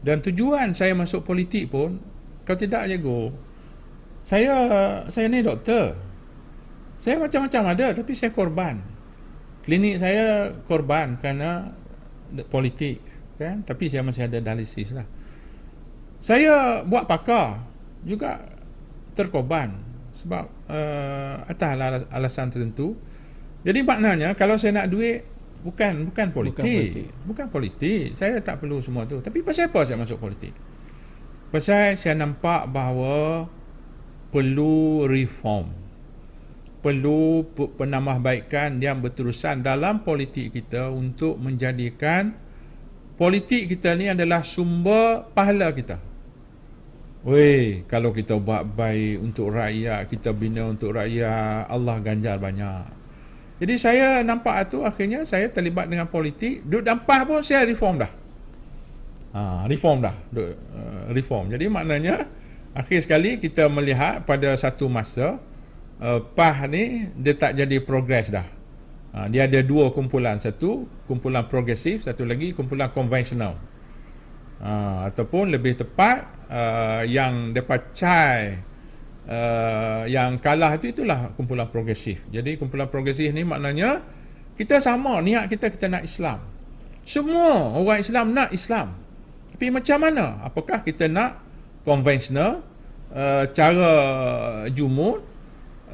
Dan tujuan saya masuk politik pun kalau tidak jago saya saya ni doktor. Saya macam-macam ada tapi saya korban. Klinik saya korban kerana politik kan tapi saya masih ada dialisis lah. Saya buat pakar juga terkorban sebab uh, atas alasan tertentu. Jadi maknanya kalau saya nak duit bukan bukan politik. Bukan politik. Bukan politik. Saya tak perlu semua tu. Tapi pasal apa saya masuk politik? Pasal saya nampak bahawa perlu reform. Perlu penambahbaikan yang berterusan dalam politik kita untuk menjadikan politik kita ni adalah sumber pahala kita. Weh, kalau kita buat baik untuk rakyat, kita bina untuk rakyat, Allah ganjar banyak. Jadi saya nampak tu akhirnya saya terlibat dengan politik, duduk dampah pun saya reform dah. Ha, reform dah, duduk, uh, reform. Jadi maknanya akhir sekali kita melihat pada satu masa uh, PAH ni dia tak jadi progres dah. Ha, dia ada dua kumpulan, satu kumpulan progresif, satu lagi kumpulan konvensional. Uh, ataupun lebih tepat uh, yang dapat cai uh, yang kalah itu itulah kumpulan progresif. Jadi kumpulan progresif ni maknanya kita sama niat kita kita nak Islam. Semua orang Islam nak Islam. Tapi macam mana? Apakah kita nak konvensional uh, cara jumud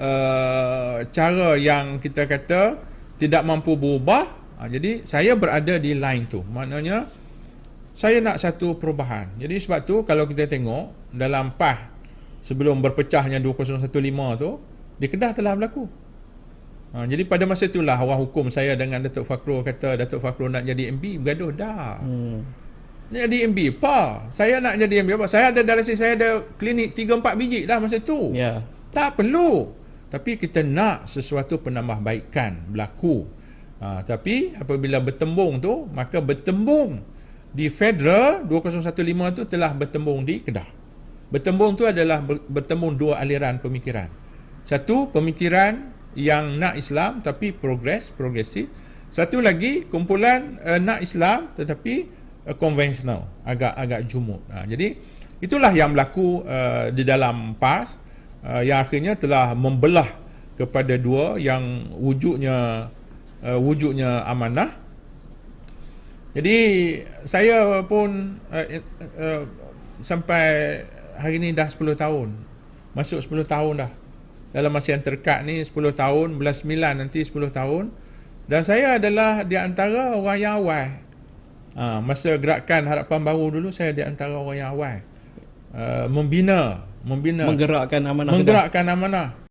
uh, cara yang kita kata tidak mampu berubah. Uh, jadi saya berada di line tu. Maknanya saya nak satu perubahan. Jadi sebab tu kalau kita tengok dalam PAH sebelum berpecahnya 2015 tu, di Kedah telah berlaku. Ha, jadi pada masa itulah orang hukum saya dengan Datuk Fakro kata Datuk Fakro nak jadi MB, bergaduh dah. Hmm. Nak jadi MB, apa? Saya nak jadi MB apa? Saya ada dialisis, saya ada klinik 3-4 biji dah masa tu. Ya. Yeah. Tak perlu. Tapi kita nak sesuatu penambahbaikan berlaku. Ha, tapi apabila bertembung tu, maka bertembung di Federal 2015 tu telah bertembung di Kedah. Bertembung tu adalah bertembung dua aliran pemikiran. Satu pemikiran yang nak Islam tapi progres, progresif. Satu lagi kumpulan uh, nak Islam tetapi uh, konvensional, agak agak jumud. Ha, jadi itulah yang berlaku uh, di dalam PAS uh, yang akhirnya telah membelah kepada dua yang wujudnya uh, wujudnya amanah jadi saya pun uh, uh, sampai hari ni dah 10 tahun. Masuk 10 tahun dah. Dalam masa yang terdekat ni 10 tahun, bulan 9 nanti 10 tahun. Dan saya adalah di antara orang yang awal. Uh, masa gerakan harapan baru dulu saya di antara orang yang awal. Uh, membina, membina menggerakkan amanah. Menggerakkan amanah.